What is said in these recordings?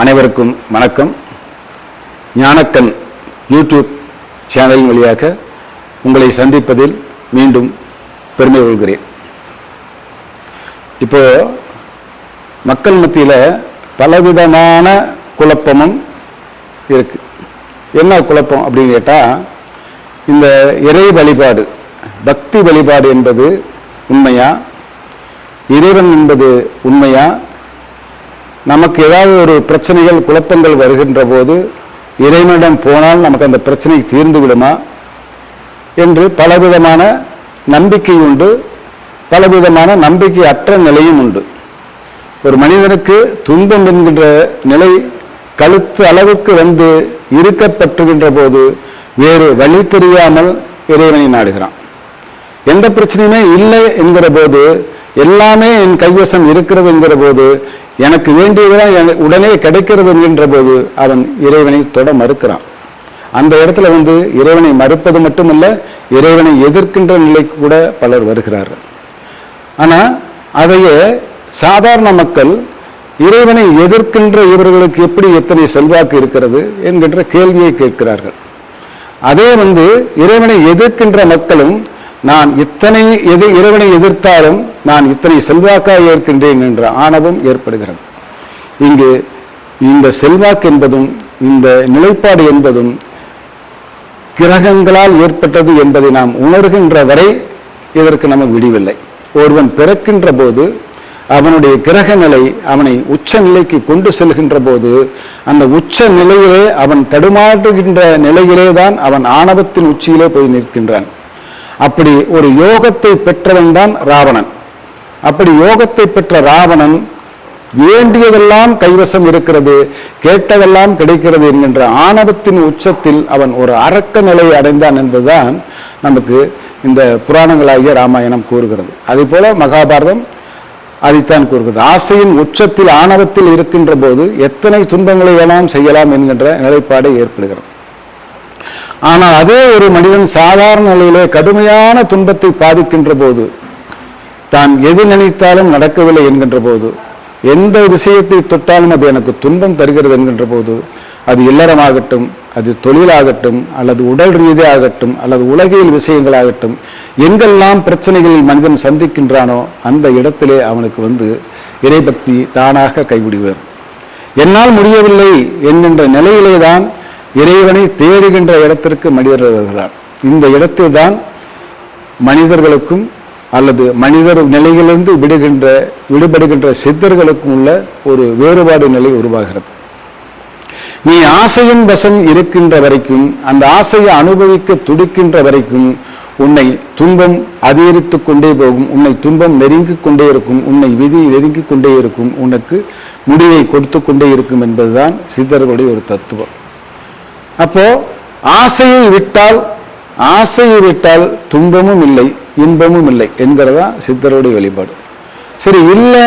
அனைவருக்கும் வணக்கம். ஞானக்கண் யூடியூப் சேனலின் வழியாக உங்களை சந்திப்பதில் மீண்டும் பெருமை கொள்கிறேன். இப்போ மக்கள் மத்தியில் பலவிதமான குழப்பமும் இருக்கு. என்ன குழப்பம் அப்படின்னு கேட்டால் இந்த இறை வழிபாடு பக்தி வழிபாடு என்பது உண்மையா? இறைவன் என்பது உண்மையா? நமக்கு ஏதாவது ஒரு பிரச்சனைகள் குழப்பங்கள் வருகின்ற போது இறைவனிடம் போனால் நமக்கு அந்த பிரச்சனை தீர்ந்து விடுமா என்று பலவிதமான நம்பிக்கை உண்டு. பலவிதமான நம்பிக்கை அற்ற நிலையும் உண்டு. ஒரு மனிதனுக்கு துன்பம் என்கின்ற நிலை கழுத்து அளவுக்கு வந்து இருக்கப்பட்டுகின்ற போது வேறு வழி தெரியாமல் இறைவனை நாடுகிறான். எந்த பிரச்சனையுமே இல்லை என்கிற போது எல்லாமே என் கைவசம் இருக்கிறது என்கிற போது எனக்கு வேண்டியதுதான் எனக்கு உடனே கிடைக்கிறது என்கின்ற போது அவன் இறைவனை தொட மறுக்கிறான். அந்த இடத்துல வந்து இறைவனை மறுப்பது மட்டுமல்ல இறைவனை எதிர்க்கின்ற நிலைக்கு கூட பலர் வருகிறார்கள். ஆனால் அதையே சாதாரண மக்கள் இறைவனை எதிர்க்கின்ற இவர்களுக்கு எப்படி எத்தனை செல்வாக்கு இருக்கிறது என்கின்ற கேள்வியை கேட்கிறார்கள். அதே வந்து இறைவனை எதிர்க்கின்ற மக்களும் நான் இத்தனை எது இறைவனை எதிர்த்தாலும் நான் இத்தனை செல்வாக்காக ஏற்கின்றேன் என்ற ஆணவம் ஏற்படுகிறது. இங்கு இந்த செல்வாக்கு என்பதும் இந்த நிலைப்பாடு என்பதும் கிரகங்களால் ஏற்பட்டது என்பதை நாம் உணர்கின்ற வரை இதற்கு நமக்கு விடிவில்லை. ஒருவன் பிறக்கின்ற போது அவனுடைய கிரக நிலை அவனை உச்ச நிலைக்கு கொண்டு செல்கின்ற போது அந்த உச்ச நிலையிலே அவன் தடுமாற்றுகின்ற நிலையிலே தான் அவன் ஆணவத்தின் உச்சியிலே போய் நிற்கின்றான். அப்படி ஒரு யோகத்தை பெற்றவன் தான் ராவணன். அப்படி யோகத்தை பெற்ற ராவணன் வேண்டியதெல்லாம் கைவசம் இருக்கிறது கேட்டதெல்லாம் கிடைக்கிறது என்கின்ற ஆணவத்தின் உச்சத்தில் அவன் ஒரு அரக்க நிலையை அடைந்தான் என்பதுதான் நமக்கு இந்த புராணங்களாகிய ராமாயணம் கூறுகிறது. அதே போல மகாபாரதம் அதைத்தான் கூறுகிறது. ஆசையின் உச்சத்தில் ஆணவத்தில் இருக்கின்ற போது எத்தனை துன்பங்களை வேணாம் செய்யலாம் என்கின்ற நிலைப்பாடு ஏற்படுகிறது. ஆனால் அதே ஒரு மனிதன் சாதாரண நிலையிலே கடுமையான துன்பத்தை பாதிக்கின்ற போது தான் எது நினைத்தாலும் நடக்கவில்லை என்கின்ற போது எந்த விஷயத்தை தொட்டாலும் அது எனக்கு துன்பம் தருகிறது என்கின்ற போது அது இல்லறமாகட்டும் அது தொழிலாகட்டும் அல்லது உடல் ரீதியாகட்டும் அல்லது உலகியல் விஷயங்களாகட்டும் எங்கெல்லாம் பிரச்சனைகளில் மனிதன் சந்திக்கின்றானோ அந்த இடத்திலே அவனுக்கு வந்து இறைபக்தி தானாக கைவிடுவர் என்னால் முடியவில்லை என்கின்ற நிலையிலே தான் இறைவனை தேடுகின்ற இடத்திற்கு மனிதர்கள் வருகிறார். இந்த இடத்தில் தான் மனிதர்களுக்கும் அல்லது மனிதர் நிலையிலிருந்து விடுகின்ற விடுபடுகின்ற சித்தர்களுக்கும் உள்ள ஒரு வேறுபாடு நிலை உருவாகிறது. நீ ஆசையின் வசம் இருக்கின்ற வரைக்கும் அந்த ஆசையை அனுபவிக்க துடிக்கின்ற வரைக்கும் உன்னை துன்பம் அதிகரித்து கொண்டே போகும் உன்னை துன்பம் நெருங்கிக் கொண்டே இருக்கும் உன்னை விதி நெருங்கிக் கொண்டே இருக்கும் உனக்கு முடிவை கொடுத்து கொண்டே இருக்கும் என்பதுதான் சித்தர்களுடைய ஒரு தத்துவம். அப்போ ஆசையை விட்டால் ஆசையை விட்டால் துன்பமும் இல்லை இன்பமும் இல்லை என்கிறதா சித்தருடைய வெளிப்பாடு. சரி இல்லை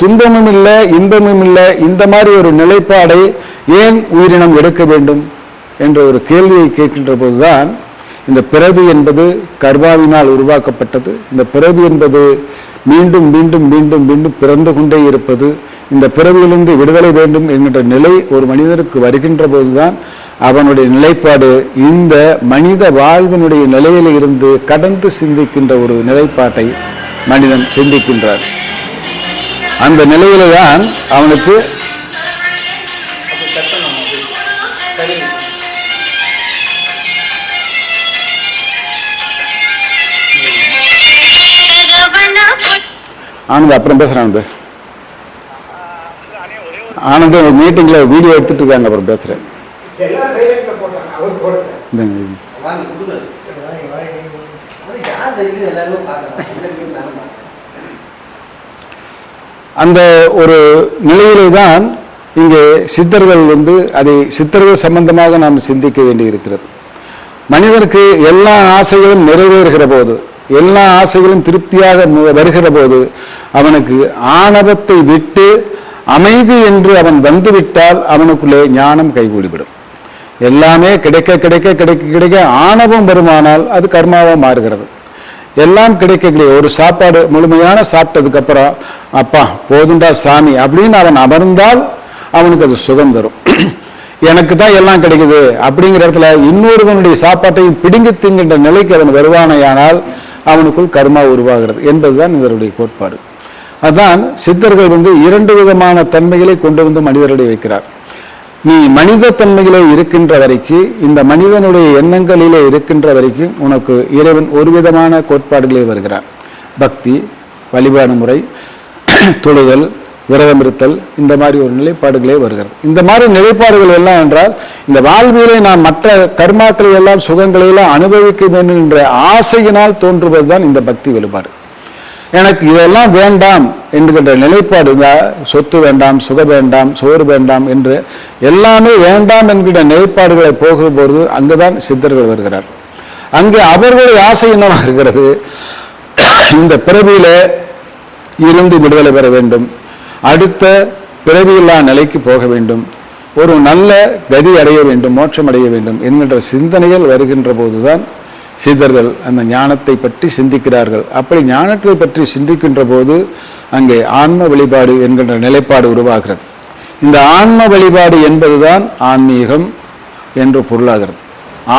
துன்பமும் இல்லை இன்பமும் இல்லை இந்த மாதிரி ஒரு நிலைப்பாடை ஏன் உயிரினம் எடுக்க வேண்டும் என்ற ஒரு கேள்வியை கேட்கின்ற போதுதான் இந்த பிறவி என்பது கர்வாவினால் உருவாக்கப்பட்டது. இந்த பிறவி என்பது மீண்டும் மீண்டும் மீண்டும் மீண்டும் பிறந்து கொண்டே இருப்பது இந்த பிறவியிலிருந்து விடுதலை வேண்டும் என்கின்ற நிலை ஒரு மனிதருக்கு வருகின்ற போதுதான் அவனுடைய நிலைப்பாடு இந்த மனித வாழ்வினுடைய நிலையில இருந்து கடந்து சிந்திக்கின்ற ஒரு நிலைப்பாட்டை மனிதன் சிந்திக்கின்றார் அந்த நிலையில தான் அவனுக்கு ஆனந்த் அப்புறம் பேசுறேன் ஆனந்த். ஆனந்த் மீட்டிங்ல வீடியோ எடுத்துட்டு இருக்காங்க அப்புறம் பேசுறேன். எல்லாம் சைலண்ட்ல போட்டாங்க. அவர் போடல. வாங்கி. அந்த ஒரு நிலையிலே தான் இங்கே சித்தர்கள் வந்து அதை சித்தர்கள் சம்பந்தமாக நாம் சிந்திக்க வேண்டி இருக்கிறது மனிதனுக்கு எல்லா ஆசைகளும் நிறைவேறுகிற போது எல்லா ஆசைகளும் திருப்தியாக வருகிற போது அவனுக்கு ஆணவத்தை விட்டு அமைதி என்று அவன் வந்துவிட்டால் அவனுக்குள்ளே ஞானம் கைகூடிவிடும். எல்லாமே கிடைக்க கிடைக்க கிடைக்க கிடைக்க ஆணவம் வருமானால் அது கர்மாவாக மாறுகிறது. எல்லாம் கிடைக்கக்கூடிய ஒரு சாப்பாடு முழுமையான சாப்பிட்டதுக்கு அப்புறம் அப்பா போதுண்டா சாமி அப்படின்னு அவன் அமர்ந்தால் அவனுக்கு அது சுகம் தரும். எனக்கு தான் எல்லாம் கிடைக்குது. அப்படிங்கிற இடத்துல இன்னொருவனுடைய சாப்பாட்டையும் பிடுங்கி திங்கின்ற நிலைக்கு அவன் வருவானையானால் அவனுக்குள் கர்மா உருவாகிறது என்பதுதான் இவருடைய கோட்பாடு. அதான் சித்தர்கள் வந்து இரண்டு விதமான தன்மைகளை கொண்டு வந்து மனிதர்களிடையே வைக்கிறார். நீ மனித தன்மையிலே இருக்கின்ற வரைக்கும் இந்த மனிதனுடைய எண்ணங்களிலே இருக்கின்ற வரைக்கும் உனக்கு இறைவன் ஒரு விதமான கோட்பாடுகளே வருகிறான். பக்தி வழிபாடு முறை தொழுதல் விரதம் இருத்தல் இந்த மாதிரி ஒரு நிலைப்பாடுகளே வருகிறது. இந்த மாதிரி நிலைப்பாடுகள் எல்லாம் என்றால் இந்த வாழ்வியலை நான் மற்ற கர்மாக்களை எல்லாம் சுகங்களை எல்லாம் அனுபவிக்க வேண்டும் என்ற ஆசையினால் தோன்றுவதுதான் இந்த பக்தி வெளிப்பாடு எனக்கு இதெல்லாம் வேண்டாம் என்கின்ற நிலைப்பாடு சொத்து வேண்டாம் சுக வேண்டாம் சோறு வேண்டாம் என்று எல்லாமே வேண்டாம் என்கின்ற நிலைப்பாடுகளை போகும்போது அங்குதான் சித்தர்கள் வருகிறார். அங்கே அவர்களுடைய ஆசை என்னவாக இருக்கிறது? இந்த பிறவியில இருந்து விடுதலை பெற வேண்டும். அடுத்த பிறவியில்லா நிலைக்கு போக வேண்டும். ஒரு நல்ல கதி அடைய வேண்டும் மோட்சம் அடைய வேண்டும் என்கின்ற சிந்தனைகள் வருகின்ற போதுதான் சீதர்கள் அந்த ஞானத்தை பற்றி சிந்திக்கிறார்கள். அப்படி ஞானத்தை பற்றி சிந்திக்கின்ற போது அங்கே ஆன்ம வழிபாடு என்கின்ற நிலைப்பாடு உருவாகிறது. இந்த ஆன்ம வழிபாடு என்பதுதான் ஆன்மீகம் என்று பொருளாகிறது.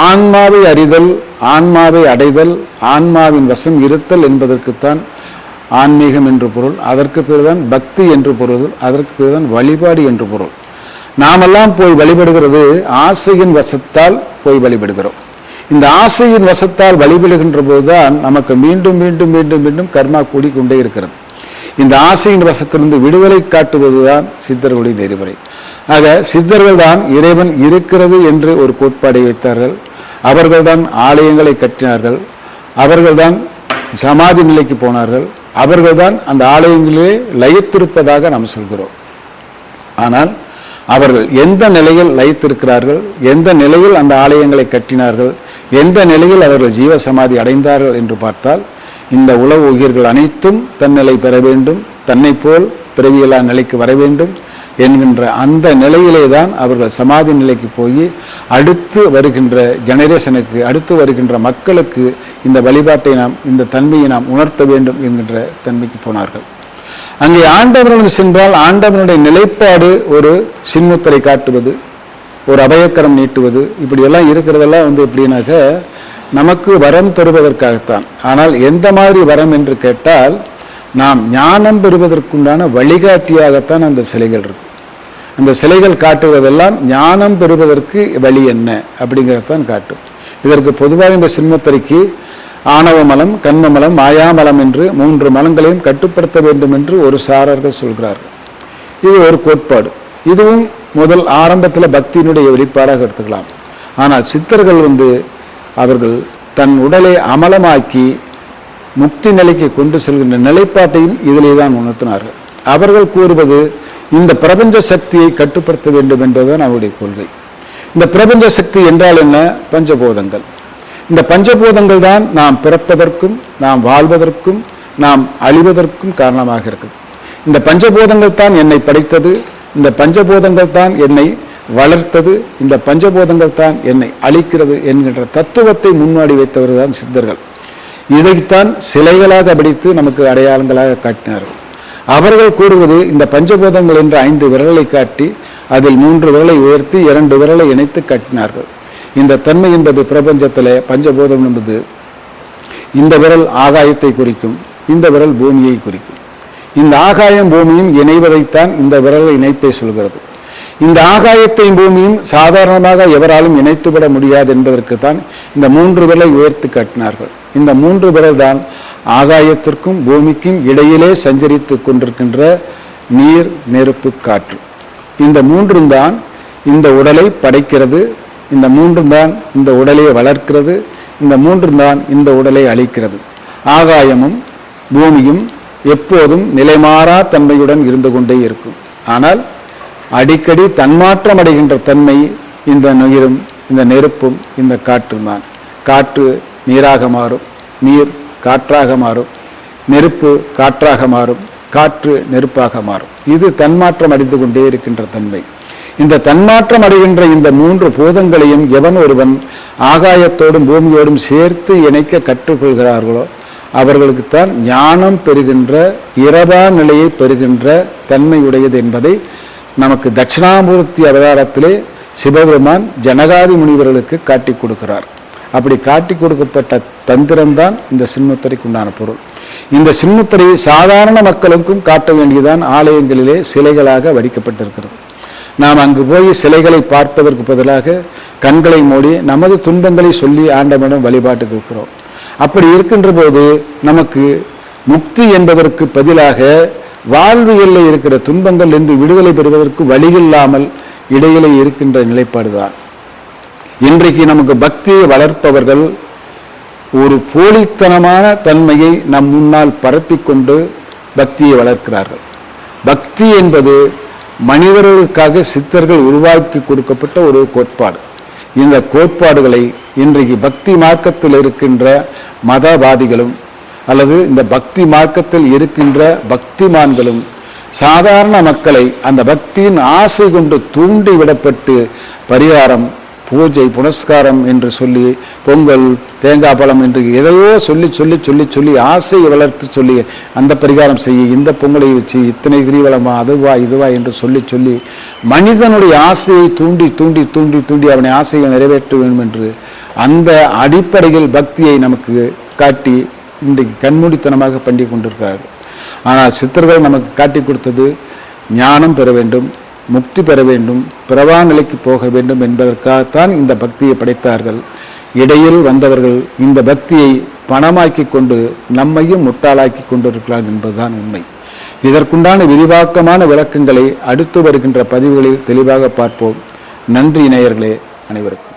ஆன்மாவை அறிதல் ஆன்மாவை அடைதல் ஆன்மாவின் வசம் இருத்தல் என்பதற்குத்தான் ஆன்மீகம் என்று பொருள். அதற்கு பிறகுதான் பக்தி என்று பொருள். அதற்கு பிறகுதான் வழிபாடு என்று பொருள். நாமெல்லாம் போய் வழிபடுகிறது ஆசையின் வசத்தால் போய் வழிபடுகிறோம். இந்த ஆசையின் வசத்தால் வழிபடுகின்ற போதுதான் நமக்கு மீண்டும் மீண்டும் மீண்டும் மீண்டும் கர்மா கூடிக்கொண்டே இருக்கிறது. இந்த ஆசையின் வசத்திலிருந்து விடுதலை காட்டுவதுதான் சித்தர்களுடைய நெறிமுறை. ஆக சித்தர்கள் தான் இறைவன் இருக்கிறது என்று ஒரு கோட்பாடை வைத்தார்கள். அவர்கள்தான் ஆலயங்களை கட்டினார்கள். அவர்கள்தான் சமாதி நிலைக்கு போனார்கள். அவர்கள்தான் அந்த ஆலயங்களிலே லயித்திருப்பதாக நாம் சொல்கிறோம். ஆனால் அவர்கள் எந்த நிலையில் லயித்திருக்கிறார்கள்? எந்த நிலையில் அந்த ஆலயங்களை கட்டினார்கள்? எந்த நிலையில் அவர்கள் ஜீவ சமாதி அடைந்தார்கள் என்று பார்த்தால் இந்த உலக உயிர்கள் அனைத்தும் தன்னிலை பெற வேண்டும் தன்னை போல் பிறவியலா நிலைக்கு வர வேண்டும் என்கின்ற அந்த நிலையிலே தான் அவர்கள் சமாதி நிலைக்கு போய் அடுத்து வருகின்ற ஜெனரேஷனுக்கு அடுத்து வருகின்ற மக்களுக்கு இந்த வழிபாட்டை நாம் இந்த தன்மையை நாம் உணர்த்த வேண்டும் என்கின்ற தன்மைக்கு போனார்கள். அங்கே ஆண்டவனுடன் சென்றால் ஆண்டவனுடைய நிலைப்பாடு ஒரு சின்முத்தரை காட்டுவது ஒரு அபயக்கரம் நீட்டுவது இப்படியெல்லாம் இருக்கிறதெல்லாம் வந்து எப்படின்னாக்க நமக்கு வரம் பெறுவதற்காகத்தான். ஆனால் எந்த மாதிரி வரம் என்று கேட்டால் நாம் ஞானம் பெறுவதற்குண்டான வழிகாட்டியாகத்தான் அந்த சிலைகள் இருக்கு அந்த சிலைகள் காட்டுவதெல்லாம் ஞானம் பெறுவதற்கு வழி என்ன அப்படிங்கிறதான் காட்டும். இதற்கு பொதுவாக இந்த சின்மத்துறைக்கு ஆணவ மலம் கண்மமலம் மாயாமலம் என்று மூன்று மலங்களையும் கட்டுப்படுத்த வேண்டும் என்று ஒரு சாரர்கள் சொல்கிறார்கள். இது ஒரு கோட்பாடு. இதுவும் முதல் ஆரம்பத்தில் பக்தியினுடைய வெளிப்பாடாக எடுத்துக்கலாம். ஆனால் சித்தர்கள் வந்து அவர்கள் தன் உடலை அமலமாக்கி முக்தி நிலைக்கு கொண்டு செல்கின்ற நிலைப்பாட்டையும் இதிலே தான் உணர்த்தினார்கள். அவர்கள் கூறுவது இந்த பிரபஞ்ச சக்தியை கட்டுப்படுத்த வேண்டும் என்பதுதான் அவருடைய கொள்கை. இந்த பிரபஞ்ச சக்தி என்றால் என்ன? பஞ்சபூதங்கள். இந்த பஞ்சபூதங்கள் தான் நாம் பிறப்பதற்கும் நாம் வாழ்வதற்கும் நாம் அழிவதற்கும் காரணமாக இருக்குது. இந்த பஞ்சபூதங்கள் தான் என்னை படைத்தது இந்த பஞ்சபூதங்கள் தான் என்னை வளர்த்தது இந்த பஞ்சபூதங்கள் தான் என்னை அழிக்கிறது என்கின்ற தத்துவத்தை முன்னாடி வைத்தவர்கள் தான் சித்தர்கள். இதைத்தான் சிலைகளாக பிடித்து நமக்கு அடையாளங்களாக காட்டினார்கள். அவர்கள் கூறுவது இந்த பஞ்சபூதங்கள் என்ற ஐந்து விரலை காட்டி அதில் மூன்று விரலை உயர்த்தி இரண்டு விரலை இணைத்து காட்டினார்கள். இந்த தன்மை என்பது பிரபஞ்சத்தில் பஞ்சபூதம் என்பது. இந்த விரல் ஆகாயத்தை குறிக்கும் இந்த விரல் பூமியை குறிக்கும். இந்த ஆகாயம் பூமியும் இணைவதைத்தான் இந்த விரல் இணைப்பை சொல்கிறது. இந்த ஆகாயத்தையும் பூமியும் சாதாரணமாக எவராலும் இணைத்துவிட முடியாது என்பதற்கு தான் இந்த மூன்று விரலை உயர்த்து காட்டினார்கள். இந்த மூன்று விரல் தான் ஆகாயத்திற்கும் பூமிக்கும் இடையிலே சஞ்சரித்து கொண்டிருக்கின்ற நீர் நெருப்பு காற்று. இந்த மூன்றும் தான் இந்த உடலை படைக்கிறது இந்த மூன்றும் தான் இந்த உடலை வளர்க்கிறது இந்த மூன்றும் தான் இந்த உடலை அழிக்கிறது. ஆகாயமும் பூமியும் எப்போதும் நிலைமாறா தன்மையுடன் இருந்து கொண்டே இருக்கும். ஆனால் அடிக்கடி தன்மாற்றம் அடைகின்ற தன்மை இந்த நீரும் இந்த நெருப்பும் இந்த காற்றும் தான். காற்று நீராக மாறும். நீர் காற்றாக மாறும். நெருப்பு காற்றாக மாறும். காற்று நெருப்பாக மாறும். இது தன்மாற்றம் அடைந்து கொண்டே இருக்கின்ற தன்மை. இந்த தன்மாற்றம் அடைகின்ற இந்த மூன்று பூதங்களையும் எவன் ஒருவன் ஆகாயத்தோடும் பூமியோடும் சேர்த்து இணைக்க கற்றுக்கொள்கிறார்களோ அவர்களுக்குத்தான் ஞானம் பெறுகின்ற இரவா நிலையை பெறுகின்ற தன்மையுடையது என்பதை நமக்கு தட்சிணாமூர்த்தி அவதாரத்திலே சிவபெருமான் ஜனகாதி முனிவர்களுக்கு காட்டி கொடுக்கிறார். அப்படி காட்டி கொடுக்கப்பட்ட தந்திரம்தான் இந்த சிம்மத்துறைக்கு உண்டான பொருள். இந்த சிம்மத்துறையை சாதாரண மக்களுக்கும் காட்ட வேண்டியதான் ஆலயங்களிலே சிலைகளாக வடிக்கப்பட்டிருக்கிறது. நாம் அங்கு போய் சிலைகளை பார்ப்பதற்கு பதிலாக கண்களை மூடி நமது துன்பங்களை சொல்லி ஆண்டவனிடம் வழிபாட்டுக்கு இருக்கிறோம். அப்படி இருக்கின்ற போது நமக்கு முக்தி என்பதற்கு பதிலாக வாழ்வியலில் இருக்கிற துன்பங்களிலிருந்து விடுதலை பெறுவதற்கு வழியில்லாமல் இடையிலே இருக்கின்ற நிலைப்பாடுதான். இன்றைக்கு நமக்கு பக்தியை வளர்ப்பவர்கள் ஒரு போலித்தனமான தன்மையை நம் முன்னால் பரப்பிக்கொண்டு பக்தியை வளர்க்கிறார்கள். பக்தி என்பது மனிதர்களுக்காக சித்தர்கள் உருவாக்கி கொடுக்கப்பட்ட ஒரு கோட்பாடு. இந்த கோட்பாடுகளை இன்றைக்கு பக்தி மார்க்கத்தில் இருக்கின்ற மதவாதிகளும் அல்லது இந்த பக்தி மார்க்கத்தில் இருக்கின்ற பக்திமான்களும் சாதாரண மக்களை அந்த பக்தியின் ஆசை கொண்டு தூண்டி விடப்பட்டு பரிகாரம் பூஜை புனஸ்காரம் என்று சொல்லி பொங்கல் தேங்காய் பழம் என்று எதையோ சொல்லி சொல்லி சொல்லி சொல்லி ஆசையை வளர்த்து சொல்லி அந்த பரிகாரம் செய்ய இந்த பொங்கலை வச்சு இத்தனை கிரிவலமா அதுவா இதுவா என்று சொல்லி சொல்லி மனிதனுடைய ஆசையை தூண்டி தூண்டி தூண்டி தூண்டி அவனை ஆசையை நிறைவேற்ற வேண்டும் என்று அந்த அடிப்படையில் பக்தியை நமக்கு காட்டி இன்றைக்கு கண்மூடித்தனமாக பண்ணி கொண்டிருக்கிறார் ஆனால் சித்தர்கள் நமக்கு காட்டி கொடுத்தது ஞானம் பெற வேண்டும் முக்தி பெற வேண்டும் பிறவா நிலைக்கு போக வேண்டும் என்பதற்காகத்தான் இந்த பக்தியை படைத்தார்கள். இடையில் வந்தவர்கள் இந்த பக்தியை பணமாக்கி கொண்டு நம்மையும் முட்டாளாக்கி கொண்டிருக்கிறார் என்பதுதான் உண்மை. இதற்குண்டான விரிவாக்கமான விளக்கங்களை அடுத்து வருகின்ற பதிவுகளில் தெளிவாக பார்ப்போம். நன்றி இணையர்களே அனைவருக்கும்.